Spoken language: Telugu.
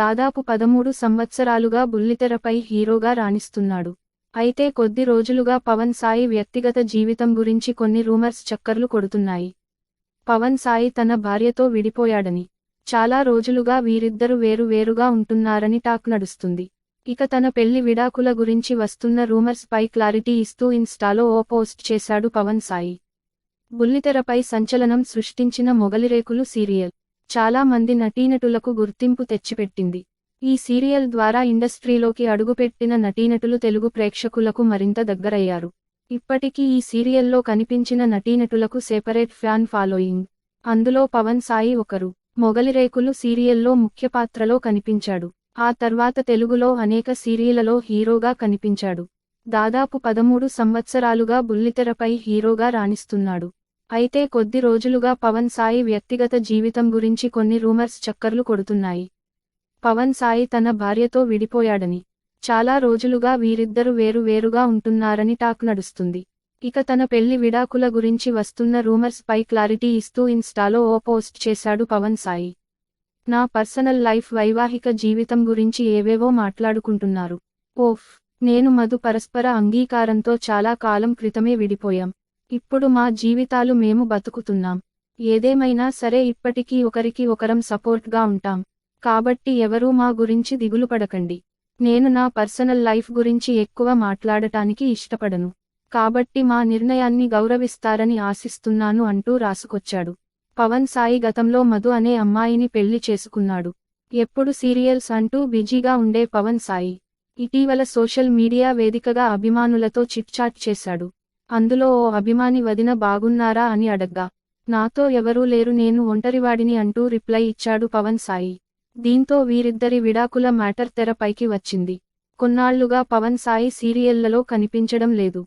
దాదాపు పదమూడు సంవత్సరాలుగా బుల్లితెరపై హీరోగా రాణిస్తున్నాడు. అయితే కొద్ది రోజులుగా పవన్ సాయి వ్యక్తిగత జీవితం గురించి కొన్ని రూమర్స్ చక్కర్లు కొడుతున్నాయి. పవన్ సాయి తన భార్యతో విడిపోయాడని చాలా రోజులుగా వీరిద్దరు వేరు వేరుగా ఉంటున్నారని టాక్ నడుస్తుంది. ఇక తన పెళ్ళి విడాకుల గురించి వస్తున్న రూమర్స్ పై క్లారిటీ ఇస్తూ ఇన్స్టాలో ఓ పోస్ట్ చేశాడు పవన్ సాయి. బుల్లితెరపై సంచలనం సృష్టించిన మొగలిరేకులు సీరియల్. చాలా మంది నటీనటులకు గుర్తింపు తెచ్చిపెట్టింది. ఈ సీరియల్ ద్వారా ఇండస్ట్రీలోకి అడుగుపెట్టిన నటీనటులు తెలుగు ప్రేక్షకులకు మరింత దగ్గరయ్యారు. ఇప్పటికీ ఈ సీరియల్లో కనిపించిన నటీనటులకు సెపరేట్ ఫ్యాన్ ఫాలోయింగ్. అందులో పవన్ సాయి ఒకరు మొగలిరేకులు సీరియల్లో ముఖ్య పాత్రలో కనిపించాడు. ఆ తర్వాత తెలుగులో అనేక సీరియళ్ళలో హీరోగా కనిపించాడు. దాదాపు పదమూడు సంవత్సరాలుగా బుల్లితెరపై హీరోగా రాణిస్తున్నాడు. అయితే కొద్ది రోజులుగా పవన్ సాయి వ్యక్తిగత జీవితం గురించి కొన్ని రూమర్స్ చక్కర్లు కొడుతున్నాయి. పవన్ సాయి తన భార్యతో విడిపోయాడని చాలా రోజులుగా వీరిద్దరు వేరు వేరుగా ఉంటున్నారని టాక్ నడుస్తుంది. ఇక తన పెళ్ళి విడాకుల గురించి వస్తున్న రూమర్స్ పై క్లారిటీ ఇస్తూ ఇన్స్టాలో ఓ పోస్ట్ చేశాడు పవన్ సాయి. నా పర్సనల్ లైఫ్ వైవాహిక జీవితం గురించి ఏవేవో మాట్లాడుకుంటున్నారు. ఓఫ్ నేను మధు పరస్పర అంగీకారంతో చాలా కాలం క్రితమే విడిపోయాం. ఇప్పుడు మా జీవితాలు మేము బతుకుతున్నాం. ఏదేమైనా సరే ఇప్పటికీ ఒకరికి ఒకరం సపోర్ట్గా ఉంటాం. కాబట్టి ఎవరూ మా గురించి దిగులు పడకండి. నేను నా పర్సనల్ లైఫ్ గురించి ఎక్కువ మాట్లాడటానికి ఇష్టపడను. కాబట్టి మా నిర్ణయాన్ని గౌరవిస్తారని ఆశిస్తున్నాను అంటూ రాసుకొచ్చాడు. పవన్ సాయి గతంలో మధు అనే అమ్మాయిని పెళ్ళి చేసుకున్నాడు. ఎప్పుడు సీరియల్స్ అంటూ బిజీగా ఉండే పవన్ సాయి ఇటీవల సోషల్ మీడియా వేదికగా అభిమానులతో చిట్చాట్ చేశాడు. అందులో ఓ అభిమాని వదిన బాగున్నారా అని అడగ్గా. నాతో ఎవరూ లేరు నేను ఒంటరివాడిని అంటూ రిప్లై ఇచ్చాడు పవన్ సాయి. దీంతో వీరిద్దరి విడాకుల మ్యాటర్ తెరపైకి వచ్చింది. కొన్నాళ్ళుగా పవన్ సాయి సీరియళ్ళలో కనిపించడం లేదు.